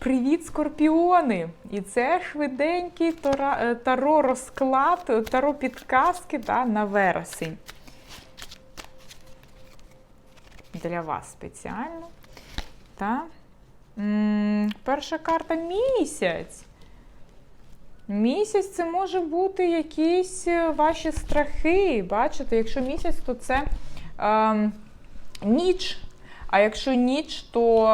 Привіт, скорпіони! І це швиденький е, таро розклад, таро підказки та, на вересень. Для вас спеціально. Та. Перша карта місяць. Місяць це може бути якісь е, ваші страхи. Бачите, якщо місяць, то це ем, ніч. А якщо ніч, то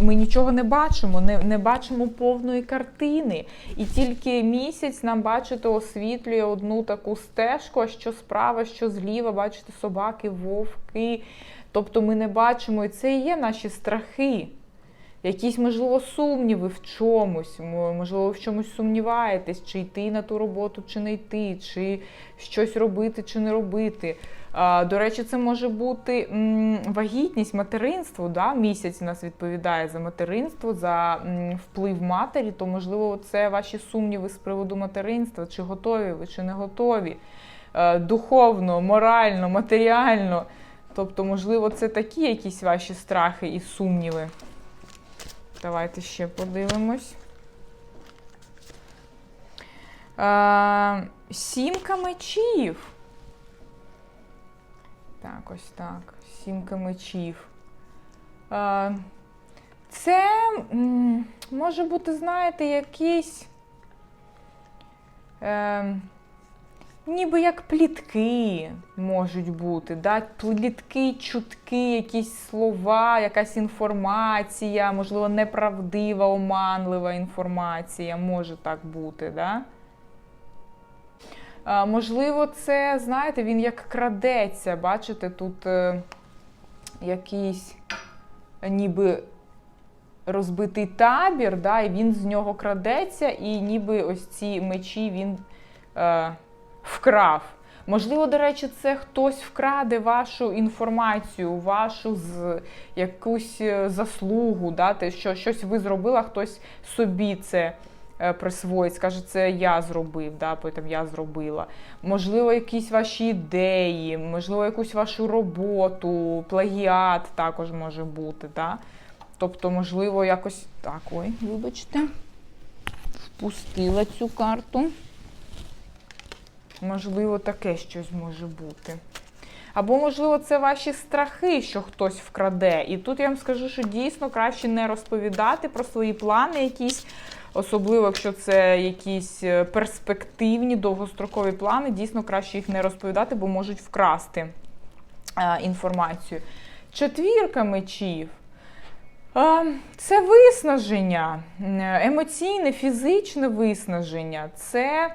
е, ми нічого не бачимо, не, не бачимо повної картини. І тільки місяць нам, бачите, освітлює одну таку стежку, а що справа, що зліва, бачите, собаки, вовки. Тобто ми не бачимо, і це і є наші страхи. Якісь, можливо, сумніви в чомусь, можливо, в чомусь сумніваєтесь, чи йти на ту роботу, чи не йти, чи щось робити, чи не робити. До речі, це може бути вагітність, материнство. Да? Місяць нас відповідає за материнство, за вплив матері, то, можливо, це ваші сумніви з приводу материнства, чи готові ви, чи не готові. Духовно, морально, матеріально. Тобто, можливо, це такі якісь ваші страхи і сумніви. Давайте ще подивимось. Е, Сімка мечів. Так, ось так. Сімка мечів. Е, Це може бути, знаєте, якісь. Е, ніби як плітки можуть бути. Да? Плітки, чутки, якісь слова, якась інформація, можливо, неправдива, оманлива інформація може так бути. Да? Можливо, це, знаєте, він як крадеться. Бачите, тут е, якийсь ніби розбитий табір, да, і він з нього крадеться, і ніби ось ці мечі він е, вкрав. Можливо, до речі, це хтось вкраде вашу інформацію, вашу з якусь е, заслугу, да, те, що щось ви зробили, хтось собі це е, присвоїть, скаже, це я зробив, да, потім я зробила. Можливо, якісь ваші ідеї, можливо, якусь вашу роботу, плагіат також може бути. Да? Тобто, можливо, якось так, ой, вибачте, впустила цю карту. Можливо, таке щось може бути. Або, можливо, це ваші страхи, що хтось вкраде. І тут я вам скажу, що дійсно краще не розповідати про свої плани якісь, особливо, якщо це якісь е, перспективні, довгострокові плани, дійсно краще їх не розповідати, бо можуть вкрасти е, інформацію. Четвірка мечів. Це виснаження, е, емоційне, фізичне виснаження. Це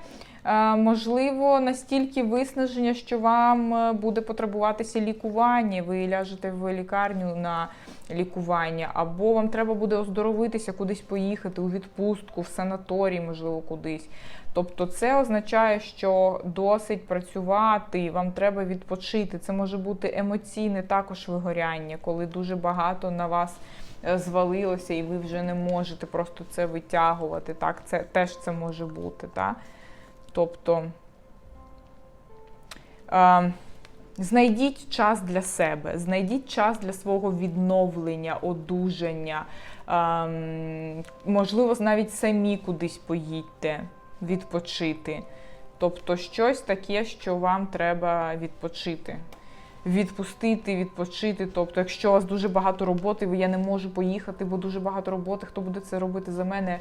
можливо настільки виснаження, що вам е, буде потребуватися лікування. Ви ляжете в лікарню на лікування, або вам треба буде оздоровитися, кудись поїхати у відпустку, в санаторій, можливо, кудись. Тобто, це означає, що досить працювати, вам треба відпочити. Це може бути емоційне також вигоряння, коли дуже багато на вас е, звалилося, і ви вже не можете просто це витягувати. Так, це теж це може бути. Так? Тобто знайдіть час для себе, знайдіть час для свого відновлення, одужання. Можливо, навіть самі кудись поїдьте, відпочити. Тобто щось таке, що вам треба відпочити. Відпустити, відпочити. Тобто, якщо у вас дуже багато роботи, я не можу поїхати, бо дуже багато роботи, хто буде це робити за мене?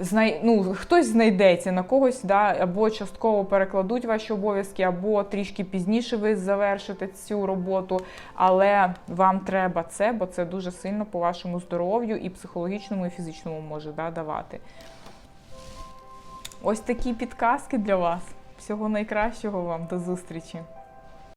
Знай... ну, хтось знайдеться на когось, да, або частково перекладуть ваші обов'язки, або трішки пізніше ви завершите цю роботу. Але вам треба це, бо це дуже сильно по вашому здоров'ю і психологічному, і фізичному може да, давати. Ось такі підказки для вас. Всього найкращого вам, до зустрічі!